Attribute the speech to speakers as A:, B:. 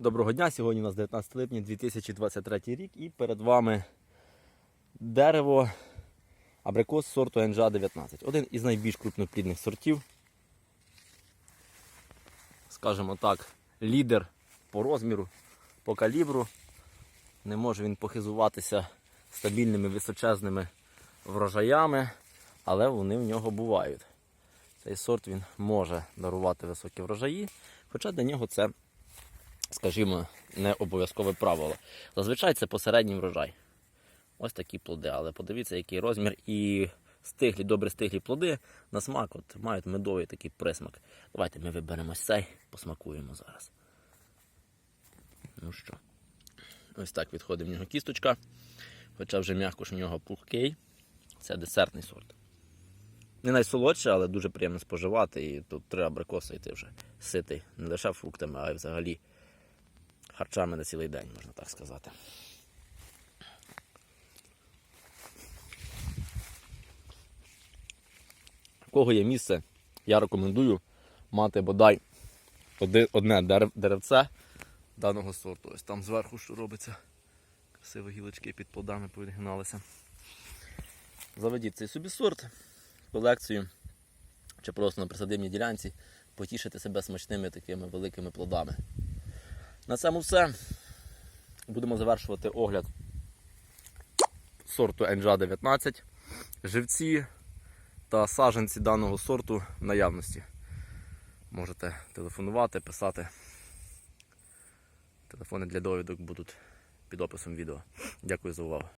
A: Доброго дня! Сьогодні у нас 19 липня 2023 рік і перед вами дерево абрикос сорту NGA 19. Один із найбільш крупноплідних сортів. Скажімо так, лідер по розміру, по калібру. Не може він похизуватися стабільними височезними врожаями, але вони в нього бувають. Цей сорт він може дарувати високі врожаї, хоча для нього це скажімо, не обов'язкове правило. Зазвичай це посередній врожай. Ось такі плоди, але подивіться, який розмір і стиглі, добре стиглі плоди на смак от, мають медовий такий присмак. Давайте ми виберемо цей, посмакуємо зараз. Ну що, ось так відходить в нього кісточка. Хоча вже м'яко ж в нього пухкий. Це десертний сорт. Не найсолодше, але дуже приємно споживати. І тут три абрикоси, і ти вже ситий. Не лише фруктами, а й взагалі харчами на цілий день, можна так сказати. У кого є місце, я рекомендую мати бодай одне деревце даного сорту. Ось там зверху що робиться. Красиві гілочки під плодами повідгиналися. Заведіть цей собі сорт, колекцію чи просто на присадибній ділянці, потішити себе смачними такими великими плодами. На цьому все. Будемо завершувати огляд сорту NGA 19. Живці та саженці даного сорту в наявності. Можете телефонувати, писати. Телефони для довідок будуть під описом відео. Дякую за увагу.